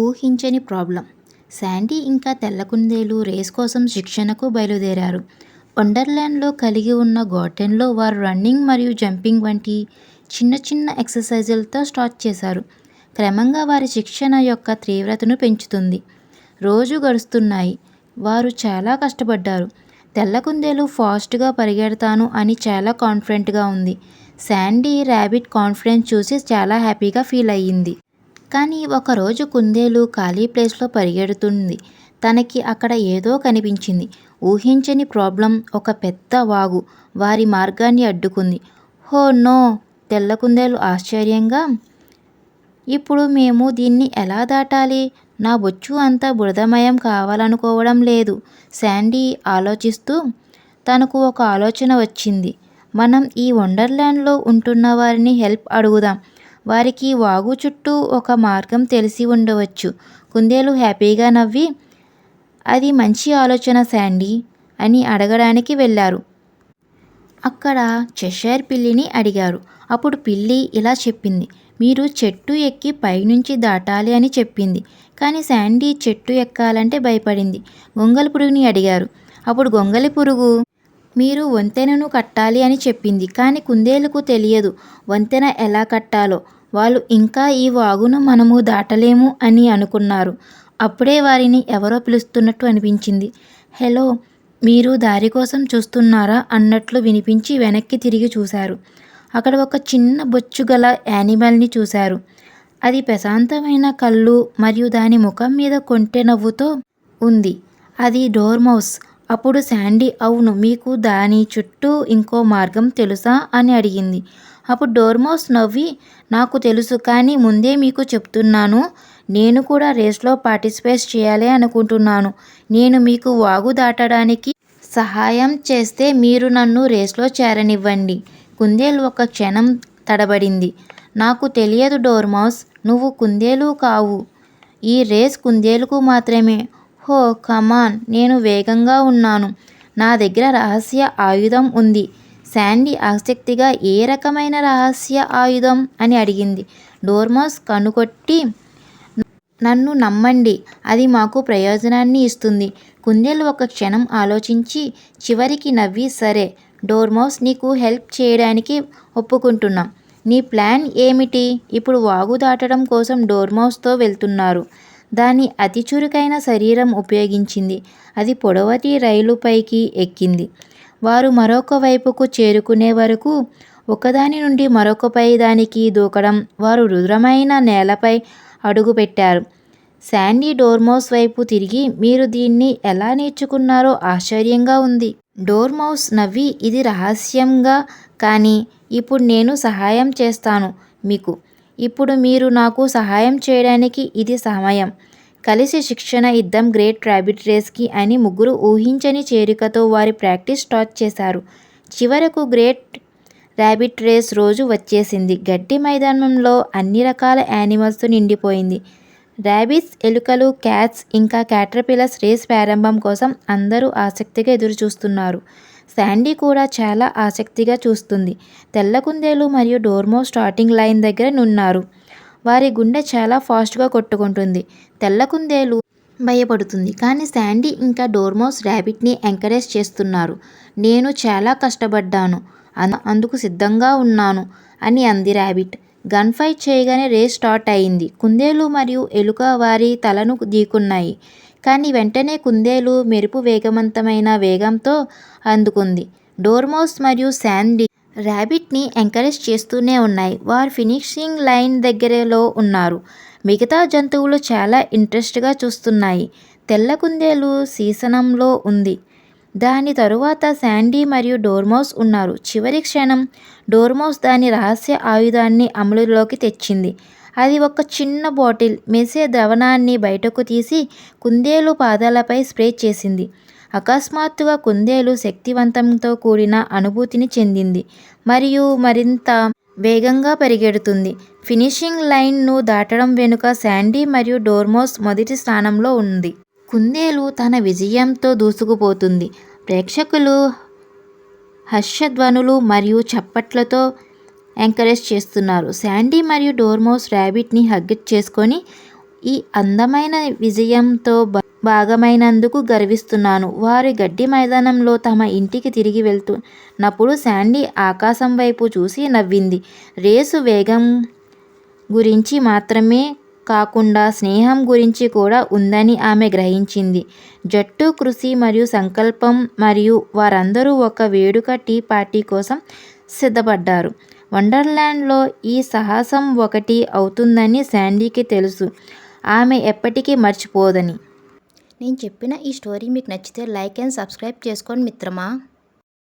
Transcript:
ఊహించని problem. Sandy ఇంకా తెల్లకుందేలు race కోసం శిక్షణకు బయలుదేరారు. వండర్లాండ్లో కలిగి ఉన్న గార్డెన్లో వారు రన్నింగ్ మరియు జంపింగ్ వంటి చిన్న చిన్న ఎక్సర్సైజులతో స్టార్ట్ చేశారు. క్రమంగా వారి శిక్షణ యొక్క తీవ్రతను పెంచుతుంది. రోజు గడుస్తున్నాయి. వారు చాలా కష్టపడ్డారు. తెల్లకుందేలు ఫాస్ట్గా పరిగెడతాను అని చాలా కాన్ఫిడెంట్గా ఉంది. శాండీ ర్యాబిట్ కాన్ఫిడెన్స్ చూసి చాలా హ్యాపీగా ఫీల్ అయ్యింది. కానీ ఒకరోజు కుందేలు ఖాళీ ప్లేస్లో పరిగెడుతుంది. తనకి అక్కడ ఏదో కనిపించింది. ఊహించని ప్రాబ్లం ఒక పెద్ద వాగు వారి మార్గాన్ని అడ్డుకుంది. హో నో! తెల్ల కుందేలు ఆశ్చర్యంగా ఇప్పుడు మేము దీన్ని ఎలా దాటాలి? నా బొచ్చు అంతా బురదమయం కావాలనుకోవడం లేదు. శాండీ ఆలోచిస్తూ తనకు ఒక ఆలోచన వచ్చింది. మనం ఈ వండర్లాండ్లో ఉంటున్న వారిని హెల్ప్ అడుగుదాం. వారికి వాగు చుట్టూ ఒక మార్గం తెలిసి ఉండవచ్చు. కుందేలు హ్యాపీగా నవ్వి అది మంచి ఆలోచన శాండీ అని అడగడానికి వెళ్ళారు. అక్కడ చెషైర్ పిల్లిని అడిగారు. అప్పుడు పిల్లి ఇలా చెప్పింది మీరు చెట్టు ఎక్కి పైనుంచి దాటాలి అని చెప్పింది. కానీ శాండీ చెట్టు ఎక్కాలంటే భయపడింది. గొంగలి పురుగుని అడిగారు. అప్పుడు గొంగలి పురుగు మీరు వంతెనను కట్టాలి అని చెప్పింది. కానీ కుందేలుకు తెలియదు వంతెన ఎలా కట్టాలో. వాళ్ళు ఇంకా ఈ వాగును మనము దాటలేము అని అనుకున్నారు. అప్పుడే వారిని ఎవరో పిలుస్తున్నట్టు అనిపించింది. హలో మీరు దారి కోసం చూస్తున్నారా అన్నట్లు వినిపించి వెనక్కి తిరిగి చూశారు. అక్కడ ఒక చిన్న బొచ్చు గల యానిమల్ని చూశారు. అది ప్రశాంతమైన కళ్ళు మరియు దాని ముఖం మీద కొంటె నవ్వుతో ఉంది. అది డోర్మౌస్. అప్పుడు శాండీ అవును మీకు దాని చుట్టూ ఇంకో మార్గం తెలుసా అని అడిగింది. అప్పుడు డోర్మోస్ నవ్వి నాకు తెలుసు కానీ ముందే మీకు చెప్తున్నాను. నేను కూడా రేస్లో పార్టిసిపేట్ చేయాలి అనుకుంటున్నాను. నేను మీకు వాగు దాటడానికి సహాయం చేస్తే మీరు నన్ను రేస్లో చేరనివ్వండి. కుందేలు ఒక క్షణం తడబడింది. నాకు తెలియదు డోర్మౌస్ నువ్వు కుందేలు కావు. ఈ రేస్ కుందేలుకు మాత్రమే. హో కమాన్ నేను వేగంగా ఉన్నాను. నా దగ్గర రహస్య ఆయుధం ఉంది. శాండీ ఆసక్తిగా ఏ రకమైన రహస్య ఆయుధం? అని అడిగింది. డోర్మౌస్ కనుకొట్టి నన్ను నమ్మండి. అది మాకు ప్రయోజనాన్ని ఇస్తుంది. కుందేలు ఒక క్షణం ఆలోచించి చివరికి నవ్వి సరే డోర్మౌస్ నీకు హెల్ప్ చేయడానికి ఒప్పుకుంటున్నాం. నీ ప్లాన్ ఏమిటి? ఇప్పుడు వాగు దాటడం కోసం డోర్మౌస్తో వెళ్తున్నారు. దాని అతి చురుకైన శరీరం ఉపయోగించింది. అది పొడవటి రైలుపైకి ఎక్కింది. వారు మరొక వైపుకు చేరుకునే వరకు ఒకదాని నుండి మరొకపై దానికి దూకడం వారు రుద్రమైన నేలపై అడుగుపెట్టారు. శాండీ డోర్మౌస్ వైపు తిరిగి మీరు దీన్ని ఎలా నేర్చుకున్నారో ఆశ్చర్యంగా ఉంది. డోర్మౌస్ నవ్వి ఇది రహస్యంగా కానీ ఇప్పుడు నేను సహాయం చేస్తాను మీకు. ఇప్పుడు మీరు నాకు సహాయం చేయడానికి ఇది సమయం. కలిసి శిక్షణ ఇద్దాం గ్రేట్ ర్యాబిట్ రేస్కి అని ముగ్గురు ఊహించని చేరికతో వారి ప్రాక్టీస్ స్టార్ట్ చేశారు. చివరకు గ్రేట్ ర్యాబిట్ రేస్ రోజు వచ్చేసింది. గడ్డి మైదానంలో అన్ని రకాల యానిమల్స్ నిండిపోయింది. ర్యాబిట్స్ ఎలుకలు క్యాట్స్ ఇంకా క్యాటర్పిల్లర్స్ రేస్ ప్రారంభం కోసం అందరూ ఆసక్తిగా ఎదురుచూస్తున్నారు. శాండీ కూడా చాలా ఆసక్తిగా చూస్తుంది. తెల్ల కుందేలు మరియు డోర్మో స్టార్టింగ్ లైన్ దగ్గర నున్నారు. వారి గుండె చాలా ఫాస్ట్గా కొట్టుకుంటుంది. తెల్ల కుందేలు భయపడుతుంది. కానీ శాండీ ఇంకా డోర్మోస్ ర్యాబిట్ని ఎంకరేజ్ చేస్తున్నారు. నేను చాలా కష్టపడ్డాను. అందుకు సిద్ధంగా ఉన్నాను అని అంది ర్యాబిట్. గన్ ఫైట్ చేయగానే రేస్ స్టార్ట్ అయింది. కుందేలు మరియు ఎలుక వారి తలను దీకున్నాయి. కానీ వెంటనే కుందేలు మెరుపు వేగవంతమైన వేగంతో అందుకుంది. డోర్మౌస్ మరియు శాండీ ర్యాబిట్ని ఎంకరేజ్ చేస్తూనే ఉన్నాయి. వారు ఫినిషింగ్ లైన్ దగ్గరలో ఉన్నారు. మిగతా జంతువులు చాలా ఇంట్రెస్ట్గా చూస్తున్నాయి. తెల్ల కుందేలు సీసనంలో ఉంది. దాని తరువాత శాండీ మరియు డోర్మౌస్ ఉన్నారు. చివరి క్షణం డోర్మౌస్ దాని రహస్య ఆయుధాన్ని అమలులోకి తెచ్చింది. అది ఒక చిన్న బాటిల్ మెసే ద్రవణాన్ని బయటకు తీసి కుందేలు పాదాలపై స్ప్రే చేసింది. అకస్మాత్తుగా కుందేలు శక్తివంతంతో కూడిన అనుభూతిని చెందింది. మరియు మరింత వేగంగా పరిగెడుతుంది. ఫినిషింగ్ లైన్ను దాటడం వెనుక శాండీ మరియు డోర్మోస్ మొదటి స్థానంలో ఉంది. కుందేలు తన విజయంతో దూసుకుపోతుంది. ప్రేక్షకులు హర్షధ్వనులు మరియు చప్పట్లతో ఎంకరేజ్ చేస్తున్నారు. శాండీ మరియు డోర్మోస్ ర్యాబిట్ని హగ్ చేసుకొని ఈ అందమైన విజయంతో భా- భాగమైనందుకు గర్విస్తున్నాను. వారి గడ్డి మైదానంలో తమ ఇంటికి తిరిగి వెళ్తున్నప్పుడు శాండీ ఆకాశం వైపు చూసి నవ్వింది. రేసు వేగం గురించి మాత్రమే కాకుండా స్నేహం గురించి కూడా ఉందని ఆమె గ్రహించింది. జట్టు కృషి మరియు సంకల్పం మరియు వారందరూ ఒక వేడుక టీ పార్టీ కోసం సిద్ధపడ్డారు. వండర్లాండ్లో ఈ సాహసం ఒకటి అవుతుందని శాండీకి తెలుసు. ఆమె ఎప్పటికీ మర్చిపోదని. నేను చెప్పిన ఈ స్టోరీ మీకు నచ్చితే లైక్ అండ్ సబ్స్క్రైబ్ చేసుకోండి మిత్రమా.